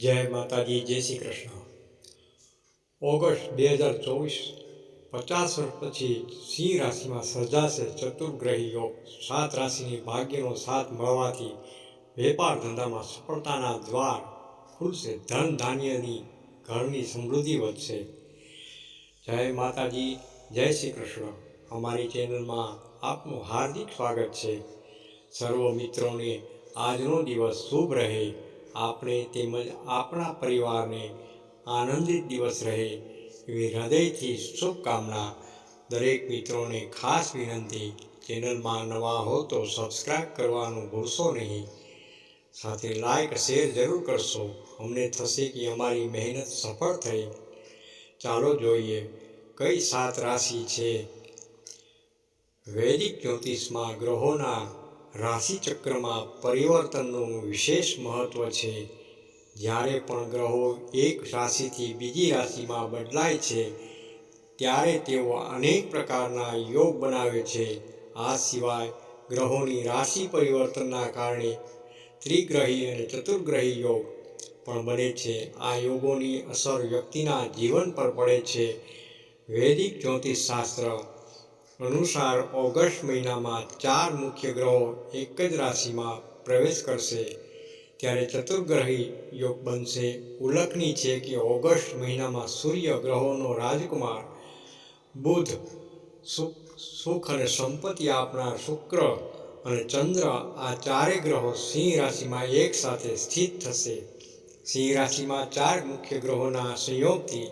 જય માતાજી, જય શ્રી કૃષ્ણ. ઓગસ્ટ બે હજાર ચોવીસ, પચાસ વર્ષ પછી સિંહ રાશિમાં સર્જાશે ચતુર્ગ્રહી યોગ. સાત રાશિની ભાગ્યનો સાથ મળવાથી વેપાર ધંધામાં સફળતાના દ્વાર ખુલશે. ધન ધાન્યની ઘરની સમૃદ્ધિ વધશે. જય માતાજી, જય શ્રી કૃષ્ણ. અમારી ચેનલમાં આપનું હાર્દિક સ્વાગત છે. સર્વ મિત્રોને આજનો દિવસ શુભ રહે. આપણે તેમજ આપણા પરિવારને આનંદિત દિવસ રહે એવી હૃદયથી શુભકામના દરેક મિત્રોને ખાસ વિનંતી. ચેનલમાં નવા હો તો સબસ્ક્રાઈબ કરવાનું ભૂલશો નહીં. સાથે લાઈક, શેર જરૂર કરશો. અમને થશે કે અમારી મહેનત સફળ થઈ. ચાલો જોઈએ કઈ સાત રાશિ છે. વૈદિક જ્યોતિષમાં ગ્રહોના રાશિચક્રમાં પરિવર્તનનું વિશેષ મહત્વ છે. જ્યારે પણ ગ્રહો એક રાશિથી બીજી રાશિમાં બદલાય છે, ત્યારે તેઓ અનેક પ્રકારના યોગ બનાવે છે. આ સિવાય ગ્રહોની રાશિ પરિવર્તનના કારણે ત્રિગ્રહી અને ચતુર્ગ્રહી યોગ પણ બને છે. આ યોગોની અસર વ્યક્તિના જીવન પર પડે છે. વૈદિક જ્યોતિષશાસ્ત્ર અનુસાર ઓગસ્ટ મહિનામાં ચાર મુખ્ય ગ્રહો એક જ રાશિમાં પ્રવેશ કરશે. ત્યારે ચતુર્ગ્રહી યોગ બનશે. ઉલ્લેખનીય છે કે ઓગસ્ટ મહિનામાં સૂર્ય ગ્રહોનો રાજકુમાર બુધ સુખ સુખ અને સંપત્તિ આપનાર શુક્ર અને ચંદ્ર આ ચારે ગ્રહો સિંહ રાશિમાં એક સાથે સ્થિત થશે. સિંહ રાશિમાં ચાર મુખ્ય ગ્રહોના સંયોગથી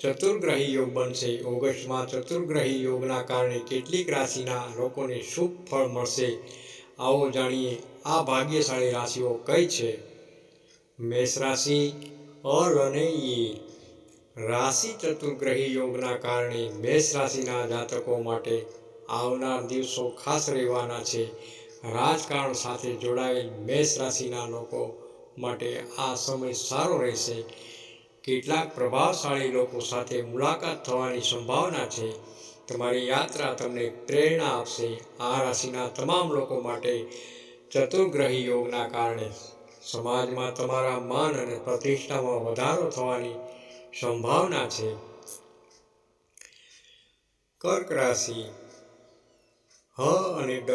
ચતુર્ગ્રહી યોગ બનશે. ઓગસ્ટમાં ચતુર્ગ્રહી યોગના કારણે કેટલીક રાશિના લોકોને શુભ ફળ મળશે. આવો જાણીએ આ ભાગ્યશાળી રાશિઓ કઈ છે? મેષ રાશિ અર અને ઈ. રાશિ ચતુર્ગ્રહી યોગના કારણે મેષ રાશિના જાતકો માટે આવનાર દિવસો ખાસ રહેવાના છે. રાજકારણ સાથે જોડાયેલ મેષ રાશિના લોકો માટે આ સમય સારો રહેશે. કેટલાક પ્રભાવશાળી લોકો સાથે મુલાકાત થવાની સંભાવના છે. તમારી યાત્રા તમને પ્રેરણા આપશે. આ રાશિના તમામ લોકો માટે ચતુર્ગ્રહી યોગના કારણે સમાજમાં તમારા માન અને પ્રતિષ્ઠામાં વધારો થવાની સંભાવના છે. કર્ક રાશિ, હ અને ડ.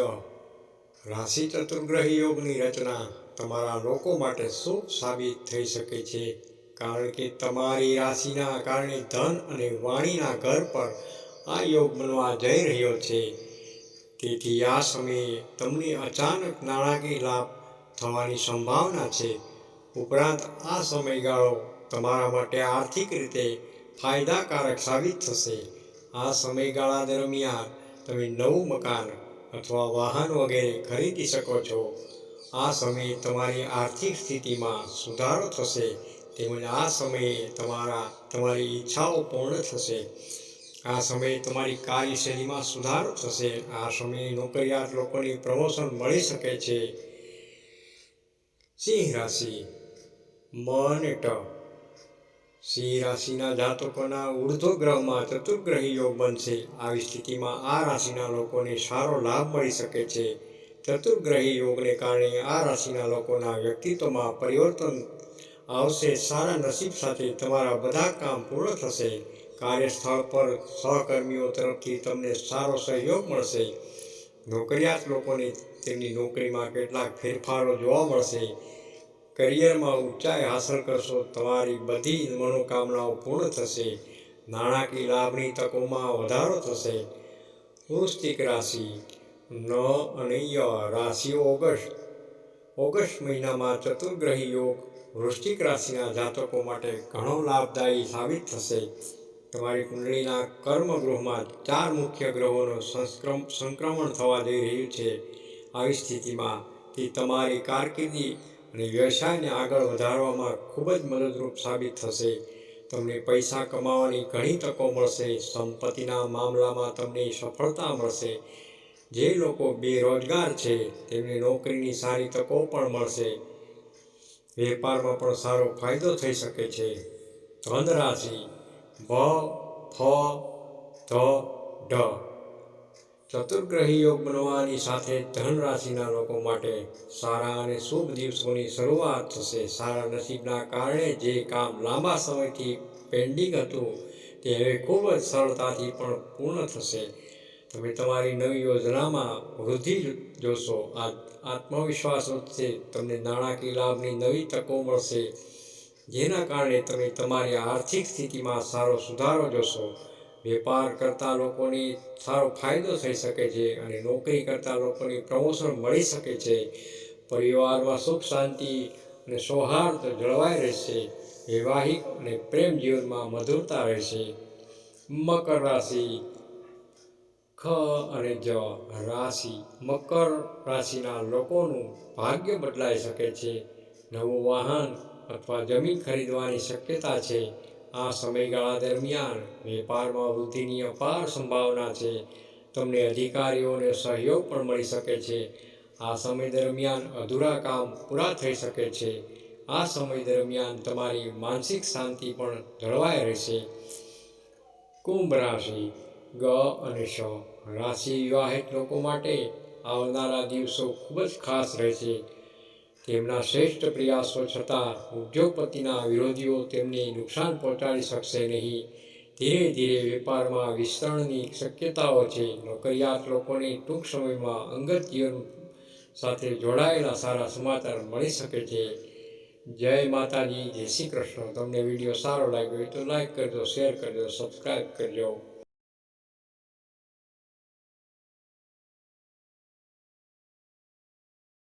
રાશિ ચતુર્ગ્રહી યોગની રચના તમારા લોકો માટે શુભ સાબિત થઈ શકે છે. કારણ કે તમારી રાશિના કારણે ધન અને વાણીના ઘર પર આ યોગ બનવા જઈ રહ્યો છે. તેથી આ સમયે તમને અચાનક નાણાકીય લાભ થવાની સંભાવના છે. ઉપરાંત આ સમયગાળો તમારા માટે આર્થિક રીતે ફાયદાકારક સાબિત થશે. આ સમયગાળા દરમિયાન તમે નવું મકાન અથવા વાહન વગેરે ખરીદી શકો છો. આ સમયે તમારી આર્થિક સ્થિતિમાં સુધારો થશે. તેમજ આ સમયે તમારા, તમારી ઈચ્છાઓ પૂર્ણ થશે. આ સમયે તમારી કાર્યશૈલીમાં સુધારો થશે. આ સમયે નોકરિયાત લોકોની પ્રમોશન મળી શકે છે. સિંહ રાશિ. મ ટ. સિંહ રાશિના જાતકોના ઉર્ધ્વ ગ્રહમાં ચતુર્ગ્રહી યોગ બનશે. આવી સ્થિતિમાં આ રાશિના લોકોને સારો લાભ મળી શકે છે. ચતુર્ગ્રહી યોગને કારણે આ રાશિના લોકોના વ્યક્તિત્વમાં પરિવર્તન આવશે સારા નસીબ સાથે તમારા બધા કામ પૂર્ણ થશે. કાર્યસ્થળ પર સહકર્મીઓ તરફથી તમને સારો સહયોગ મળશે. નોકરિયાત લોકોને તેમની નોકરીમાં કેટલાક ફેરફારો જોવા મળશે. કરિયરમાં ઊંચાઈ હાંસલ કરશો, તમારી બધી મનોકામનાઓ પૂર્ણ થશે. નાણાકીય લાભની તકોમાં વધારો થશે. વૃશ્ચિક રાશિ ન અને ય રાશિ ઓગસ્ટ ઓગસ્ટ મહિનામાં ચતુર્ગ્રહી યોગ વૃશ્ચિક રાશિના જાતકો માટે ઘણો લાભદાયી સાબિત થશે. તમારી કુંડળીના કર્મગૃહમાં ચાર મુખ્ય ગ્રહોનું સંસ્ક્રમ, સંક્રમણ થવા જઈ રહ્યું છે. આવી સ્થિતિમાં તે તમારી કારકિર્દી અને વ્યવસાયને આગળ વધારવામાં ખૂબ જ મદદરૂપ સાબિત થશે. તમને પૈસા કમાવાની ઘણી તકો મળશે, સંપત્તિના મામલામાં તમને સફળતા મળશે. જે લોકો બેરોજગાર છે, તેમને નોકરીની સારી તકો પણ મળશે. વેપારમાં પણ સારો ફાયદો થઈ શકે છે. ધન રાશિ ભ ફ ધ ઢ ચતુર્ગ્રહી યોગ બનવાની સાથે ધન રાશિના લોકો માટે સારા અને શુભ દિવસોની શરૂઆત થશે. સારા નસીબના કારણે જે કામ લાંબા સમયથી પેન્ડિંગ હતું, તે હવે ખૂબ જ સરળતાથી પણ પૂર્ણ થશે. તમે તમારી નવી યોજનામાં વૃદ્ધિ જોશો. આ આત્મવિશ્વાસ વધશે તમને નાણાકીય લાભની નવી તકો મળશે. જેના કારણે તમે તમારી આર્થિક સ્થિતિમાં સારો સુધારો જોશો. વેપાર કરતા લોકોને સારો ફાયદો થઈ શકે છે અને નોકરી કરતા લોકોને પ્રમોશન મળી શકે છે. પરિવારમાં સુખ, શાંતિ અને સૌહાર્દ જળવાઈ રહેશે. વૈવાહિક અને પ્રેમ જીવનમાં મધુરતા રહેશે. મકર રાશિ ખ અને જ રાશિ. મકર રાશિના લોકોનું ભાગ્ય બદલાઈ શકે છે. નવું વાહન અથવા જમીન ખરીદવાની શક્યતા છે. આ સમયગાળા દરમિયાન વેપારમાં વૃદ્ધિની અપાર સંભાવના છે. તમને અધિકારીઓને સહયોગ પણ મળી શકે છે. આ સમય દરમિયાન અધૂરા કામ પૂરા થઈ શકે છે. આ સમય દરમિયાન તમારી માનસિક શાંતિ પણ જળવાઈ રહેશે. કુંભ રાશિ. ગ અને શ રાશિ વિવાહિત લોકો માટે આવનારા દિવસો ખૂબ જ ખાસ રહેશે. તેમના શ્રેષ્ઠ પ્રયાસો છતાં ઉદ્યોગપતિના વિરોધીઓ તેમને નુકસાન પહોંચાડી શકશે નહીં. ધીરે ધીરે વેપારમાં વિસ્તરણની શક્યતાઓ છે. નોકરિયાત લોકોને ટૂંક સમયમાં અંગત જીવન સાથે જોડાયેલા સારા સમાચાર મળી શકે છે. જય માતાજી, જય શ્રી કૃષ્ણ. તમને વીડિયો સારો લાગ્યો હોય તો લાઈક કરજો, શેર કરજો સબસ્ક્રાઈબ કરજો.